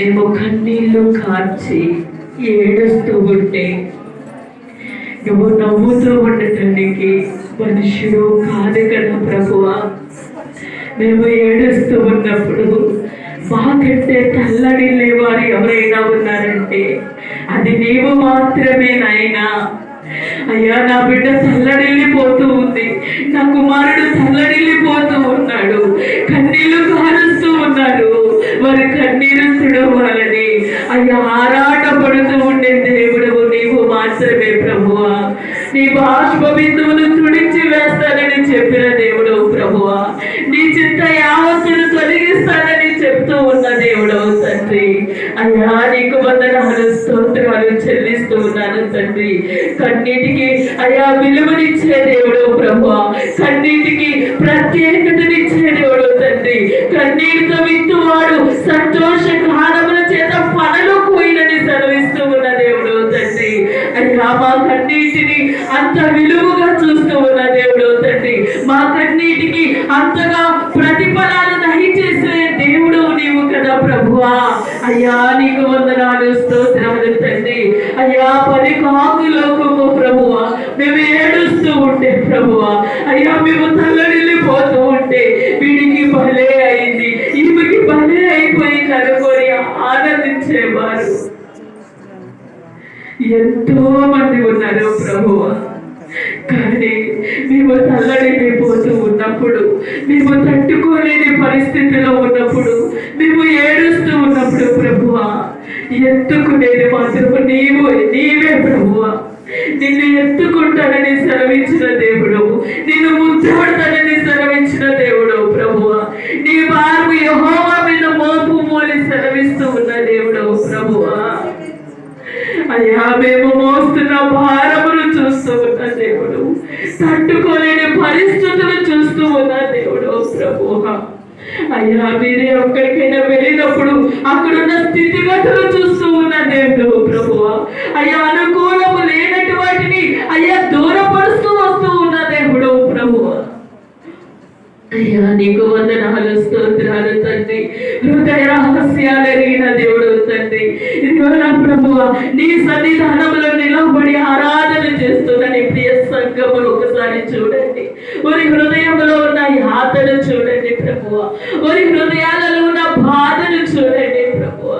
మేము కన్నీళ్ళు కార్చి ఏడుస్తూ ఉంటే నువ్వు నవ్వుతూ ఉండటానికి మనుషుడు కాదు కదా ప్రభువా. మేము ఏడుస్తూ ఉన్నప్పుడు మాకంటే తల్లడిల్లే వారు ఎవరైనా ఉన్నారంటే అది నీవు మాత్రమే నాయనా. అయ్యా నా బిడ్డ తల్లడిల్లిపోతూ ఉంది. నా కుమారుడు తల్లడిల్లిపో నీవు మాత్రమే ప్రభువా. నీ బాష్ప బిందువును తుడిచి వేస్తానని చెప్పిన దేవుడు ప్రభువా. నీ చింత యావత్తును తొలగిస్తానని చెప్తూ ఉన్న దేవుడు తండ్రి. అయ్యా నీకు వందనాలు స్తోత్రాలు చెల్లిస్తూ ఉన్నాను తండ్రి. కన్నీటికి అయ్యా విలువనిచ్చే దేవుడు ప్రభు కన్నీటికి ప్రత్యేకతనిచ్చే దేవుడు తండ్రి. కన్నీటితో విత్తువా అంత విలువగా చూస్తూ ఉన్న దేవుడు తండ్రి. మా కన్నీటికి అంతగా ప్రతిఫలాలు దయచేసే దేవుడు నీవు కదా ప్రభువా. అయ్యా నీకు వందనాలు స్తోత్రములు తండ్రి. అయ్యా పది కాకు లోకము ప్రభువా. మేము ఏడుస్తూ ఉంటే ప్రభువా. అయ్యా మేము తల్లడిల్లిపోతూ ఉంటే వీడికి భలే అయింది. ఈమెకి భలే అయిపోయింది అనుకొని ఆనందించేవారు. ఎంతో మంది ఉన్నారు ప్రభువా. కానీ మేము తల్లడిల్లిపోతూ ఉన్నప్పుడు మేము తట్టుకోలేని పరిస్థితిలో ఉన్నప్పుడు మేము ఏడుస్తూ ఉన్నప్పుడు ప్రభువా ఎత్తుకునేది మాత్రము నీవు నీ అయ్యా మీరే ఒక్కడికైనా వెళ్ళినప్పుడు అక్కడున్న స్థితిగతులు చూస్తూ ఉన్న దేవుడు ప్రభు అయ్యా అనుకూలము లేనటి వాటిని అయ్యా దూరపరుస్తూ వస్తూ ఉన్న దేవుడు ప్రభు అయ్యా నీకు వందనాలు స్తోత్రాలు తండ్రి. హృదయ రహస్యాలు ఎరిగిన దేవుడు తండ్రి. ఇదిగో నా ప్రభువ నీ సన్నిధానం నిలబడి ఆరాధన చేస్తున్న నీ ప్రియ సంఘములు ఒకసారి చూడండి వారి హృదయంలో ఉన్న యాతను చూడండి ప్రభువ వారి హృదయాలలో ఉన్న బాధను చూడండి ప్రభువ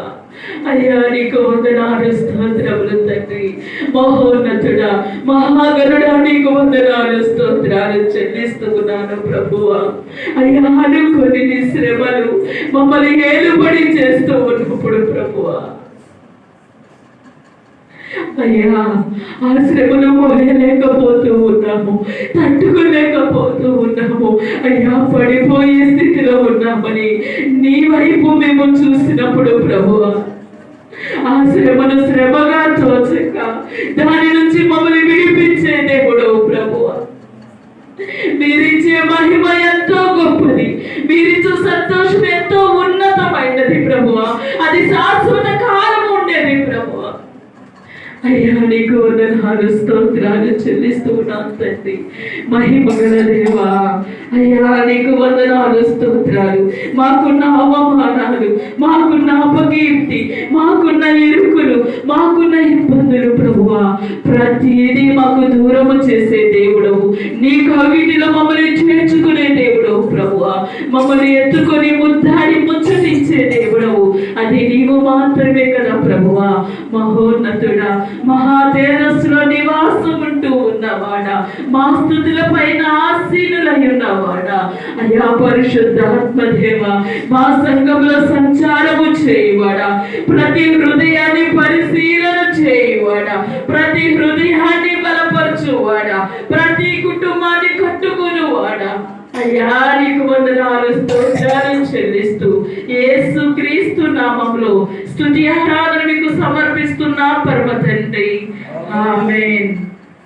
అయ్యా నీకు వందనాలు స్తోత్రములు తండ్రి. మహోన్నతుడా మహాగరుడా నీకు వందనాలు స్తోత్రాలు చెల్లిస్తున్నాను ప్రభువ అయ్యా అనుకొని నీ శ్రమలు మమ్మల్ని ఏలుబడి చేస్తూ ఉన్నప్పుడు ప్రభువా అయ్యా ఆ శ్రమను మోయలేకపోతూ ఉన్నాము తట్టుకోలేకపోతూ ఉన్నాము. అయ్యా పడిపోయి స్థితిలో నీ వైపు మేము చూసినప్పుడు ప్రభు ఆ శ్రమను శ్రమగా తోచక దాని నుంచి మమ్మల్ని విడిపించే దేవుడు ప్రభు మీరిచ్చే మహిమ ఎంతో గొప్పది మీరిచ్చే సంతోషం ఎంతో ఉన్నతమైనది ప్రభువా. అది శాశ్వత కాలం అయ్యా నీకు వందనాలు స్తోత్రాలు చెల్లిస్తూ ఉన్నాను తండ్రి. మహిమగల దేవా అయ్యా నీకు వందనాలు స్తోత్రాలు. మాకున్న అవమానాలు మాకున్న అపకీర్తి మాకున్న ఇరుకులు మాకున్న ఇబ్బందులు ప్రభువా. ప్రతిదీ మాకు దూరము చేసే దేవుడవు. నీ కవిటిలో మమ్మల్ని చేర్చుకునే దేవుడవు ప్రభువా. మమ్మల్ని ఎత్తుకొని ముద్ద నీవు మాత్రమే కదా ప్రభువా. మహోన్నతుడా మహా తేజస్సులో నివాసం ఉంటూ ఉన్నవాడా. మా స్థుతుల పైన ఆసీనులై ఉన్నవాడా అయ్యా పరిశుద్ధాత్మదేవ మా సంఘంలో సంచారము చేయవాడా. ప్రతి హృదయాన్ని పరిశీలన చేయవాడా. ప్రతి హృదయాన్ని బలపరచువాడా. ప్రతి కుటుంబాన్ని కట్టుకునివాడా. అయ్యా నీకు వందనాలు స్తోత్రాలు చెల్లిస్తూ యేసు క్రీస్తు నామంలో స్తుతి ఆరాధన మీకు సమర్పిస్తున్నా పరమ తండ్రి ఆమె